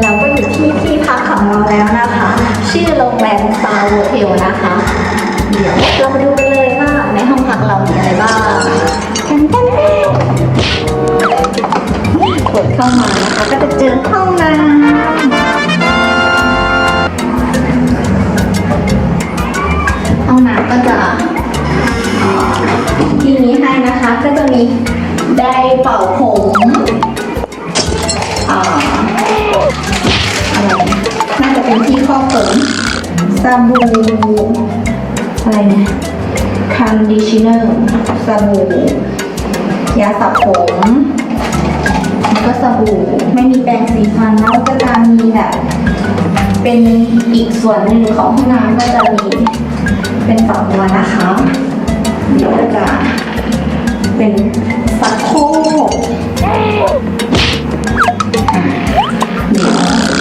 เราก็อยู่ที่ที่พักของเราแล้วนะคะ ชื่อโรงแรมสตาร์โฮเทลนะคะ เดี๋ยวเรามาดูกันเลยว่าในห้องพักเรามีอะไรบ้างแทนแทนกดเข้ามานะคะก็จะเจอห้องน้ำห้องน้ำก็จะที่นี้ให้นะคะ ก็จะมีไดร์เป่าผม สบู่อะไรเนี่ยคันดิชเนอร์สบู่ยาสระผมแล้วก็สบู่ไม่มีแปรงสีฟันแล้วก็จะมีแบบเป็นอีกส่วนหนึ่งของห้องน้ำก็จะมีเป็นฝักบัวนะคะเดี๋ยวก็จะเป็นสักโคก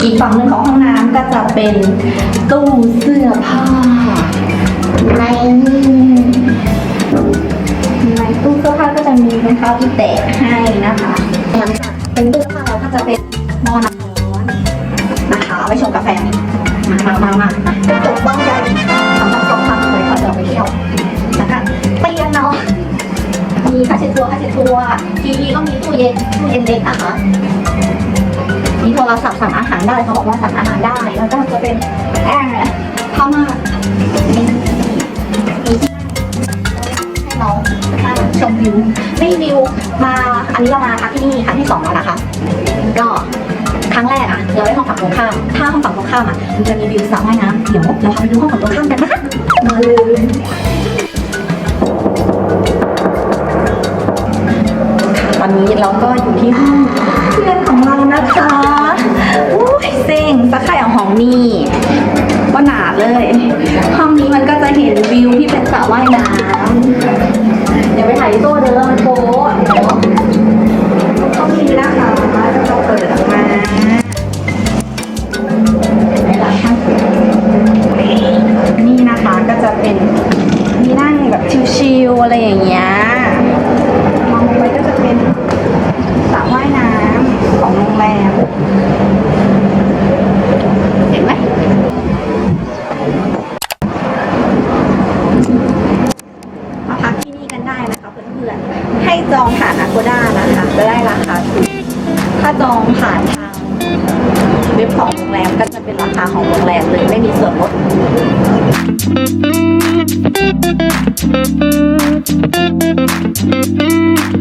อีกฝั่งหนึ่งของห้องน้ำก็จะเป็นตู้เสื้อผ้าในในตู้เสื้อผ้าก็จะมีรองเท้าที่แตะให้นะคะหลังจากเป็นตู้เสื้อผ้าเราก็จะเป็นหม้อน้ำร้อนนะคะเอาไว้ชงกาแฟมามามามาจบต้องใจสำหรับสองพันเลยก่อนเราไปเที่ยวแล้วก็เตียงนอนมีผ้าเช็ดตัวผ้าเช็ดตัวทีวีก็มีตู้เย็นตู้เย็นเล็กนะคะ มีโทรศัพท์สั่งอาหารได้เขาบอกว่าสั่งอาหารได้ แล้วก็จะเป็นแอร์ข้ามามีมีที่ให้น้องชมวิวไม่วิวมาอันนี้เรามาพักที่นี่ครั้งที่สองแล้วนะคะ ก็ครั้งแรกอะเราได้ห้องฝั่งตรงข้าม ถ้าห้องฝั่งตรงข้ามอะมันจะมีวิวสระว่ายน้ำเดี๋ยวเราพาไปดูห้องฝั่งตรงข้ามกันนะคะมาเลยตอนนี้เราก็อยู่ที่ห้องเพื่อนของเรานะคะ ว่ายน้ำเดี๋ยวไปถ่ายโซ่เดินแล้วมันโป๊ะเนาะห้องนี้นะคะจะต้องเปิดออกมาไหนล่ะช่างนี่นะคะก็จะเป็นมีนั่งแบบชิลๆอะไรอย่างเงี้ยมองลงไปก็จะเป็นสระว่ายน้ำของโรงแรม จองผ่าน Agoda นะคะจะได้ราคาถูกถ้าจองผ่านทางเว็บของโรงแรมก็จะเป็นราคาของโรงแรมเลยไม่มีส่วนลด Thank